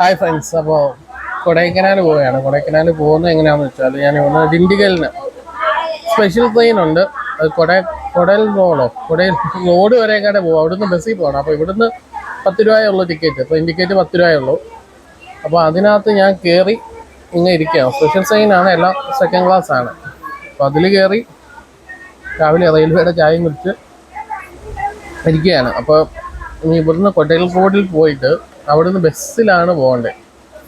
Hi friends അപ്പോൾ കൊടൈക്കനാൽ പോവുകയാണ്. കൊടൈക്കനാൽ പോകുന്നത് എങ്ങനെയാണെന്ന് വെച്ചാൽ ഞാൻ ഇവിടെ ഡിണ്ടിഗലിന് സ്പെഷ്യൽ ട്രെയിൻ ഉണ്ട്. അത് കൊട കൊടൽ റോഡോ കൊടയിൽ റോഡ് വരെ വരെയൊക്കെ പോകും അവിടുന്ന് ബസ്സിൽ പോകണം. അപ്പോൾ ഇവിടുന്ന് പത്ത് രൂപയുള്ളൂ ടിക്കറ്റ് ട്രെയിൻ ടിക്കറ്റ് പത്ത് രൂപയേ ഉള്ളൂ അപ്പോൾ അതിനകത്ത് ഞാൻ കയറി ഇങ്ങനെ ഇരിക്കുകയാണ്. സ്പെഷ്യൽ ട്രെയിനാണ് എല്ലാം സെക്കൻഡ് ക്ലാസ് ആണ്. അപ്പോൾ അതിൽ കയറി രാവിലെ റെയിൽവേയുടെ ചായയും കുടിച്ച് ഇരിക്കുകയാണ്. അപ്പോൾ ഇനി ഇവിടുന്ന് കൊട്ടയിൽ റോഡിൽ പോയിട്ട് അവിടുന്ന് ബസ്സിലാണ് പോകേണ്ടത്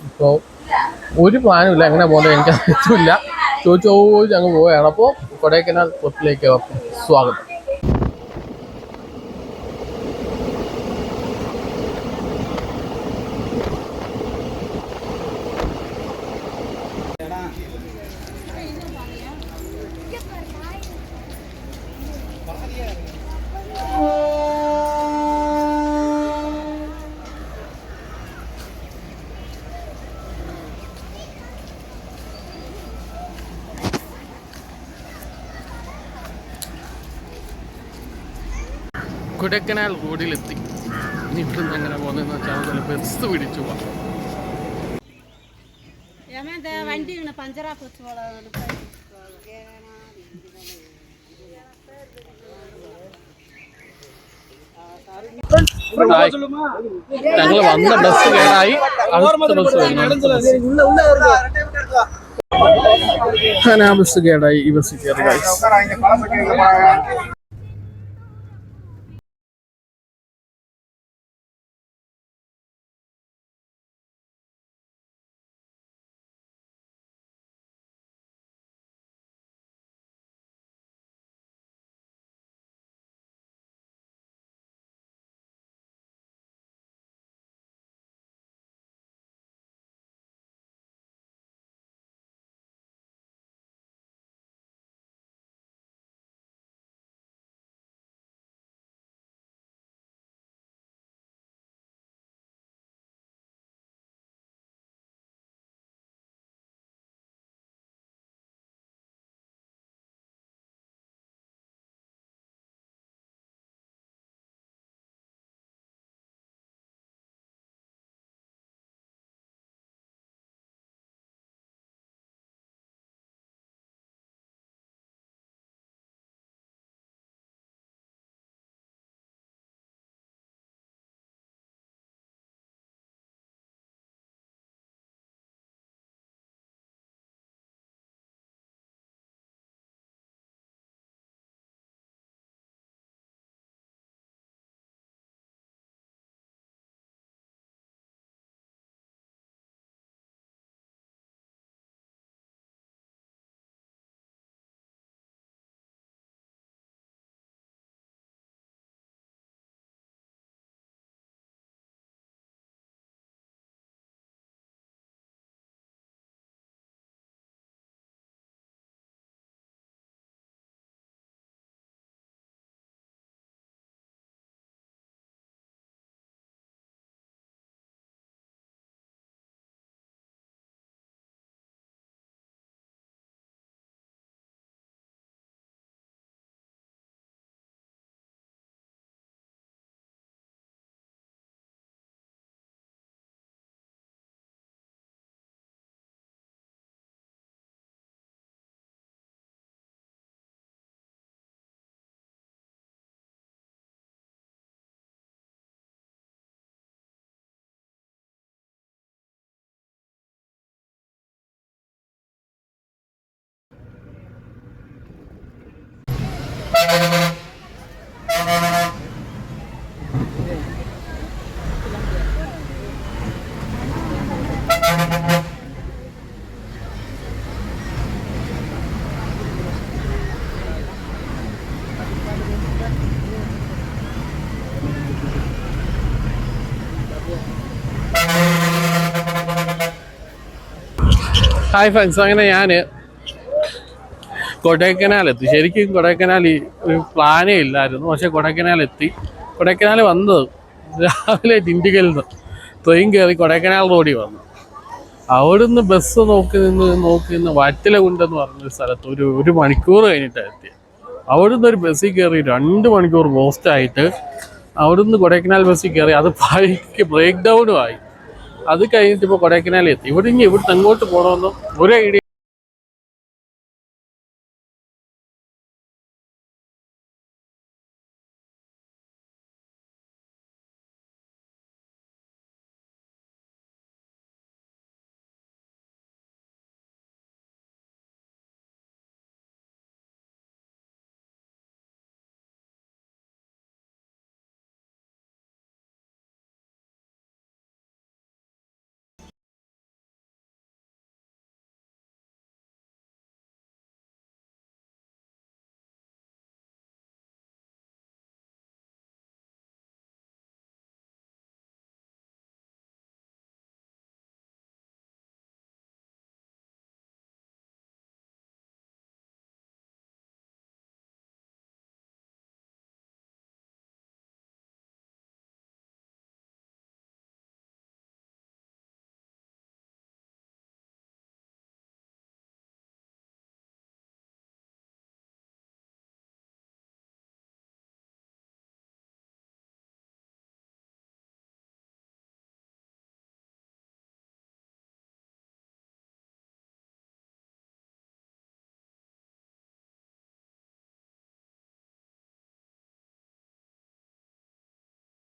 ഇപ്പോൾ ഒരു പ്ലാനും ഇല്ല. എങ്ങനെ പോകേണ്ടത് എനിക്ക് അറിയത്തില്ല ചോദിച്ചു ചോദിച്ച് അങ്ങ് പോവുകയാണ്. അപ്പോൾ കൊടൈക്കനാൽ ട്രിപ്പിലേക്ക് സ്വാഗതം. കുടക്കനാൽ റോഡിലെത്തി. ഇനി ഇവിടെ നിന്ന് എങ്ങനെ പോകുന്നതെന്ന് വെച്ചാൽ ചില ബസ് പിടിച്ചു പോവാം. വണ്ടി ഞങ്ങൾ വന്ന ബസ് കേടായി. ബസ് ബസ് കേടായി ഈ ബസ് കയറി ഹായ് ഫ്രണ്ട്സ് അങ്ങനെ ഞാൻ കൊടൈക്കനാൽ എത്തി ശരിക്കും കൊടൈക്കനാൽ ഒരു പ്ലാനേ ഇല്ലായിരുന്നു. പക്ഷെ കൊടൈക്കനാൽ എത്തി കൊടൈക്കനാൽ വന്നത് രാവിലെ ഡിണ്ടിഗലിൽ നിന്ന് ട്രെയിൻ കയറി കൊടൈക്കനാൽ റോഡിൽ വന്നു. അവിടുന്ന് ബസ് നോക്കി നിന്ന് നോക്കി നിന്ന് വറ്റലകുണ്ടെന്ന് പറഞ്ഞൊരു സ്ഥലത്ത് ഒരു ഒരു മണിക്കൂർ കഴിഞ്ഞിട്ടാണ് എത്തിയത്. അവിടുന്ന് ഒരു ബസ്സിൽ കയറി രണ്ട് മണിക്കൂർ പോസ്റ്റായിട്ട് അവിടുന്ന് കൊടൈക്കനാൽ ബസ്സിൽ കയറി അത് ബൈക്ക് ബ്രേക്ക് ഡൗണും ആയി. അത് കഴിഞ്ഞിട്ട് ഇപ്പോൾ കൊടൈക്കനാൽ എത്തി ഇവിടെ ഇനി ഇവിടുന്ന് അങ്ങോട്ട് പോകണമെന്നും ഒരു ഐഡിയ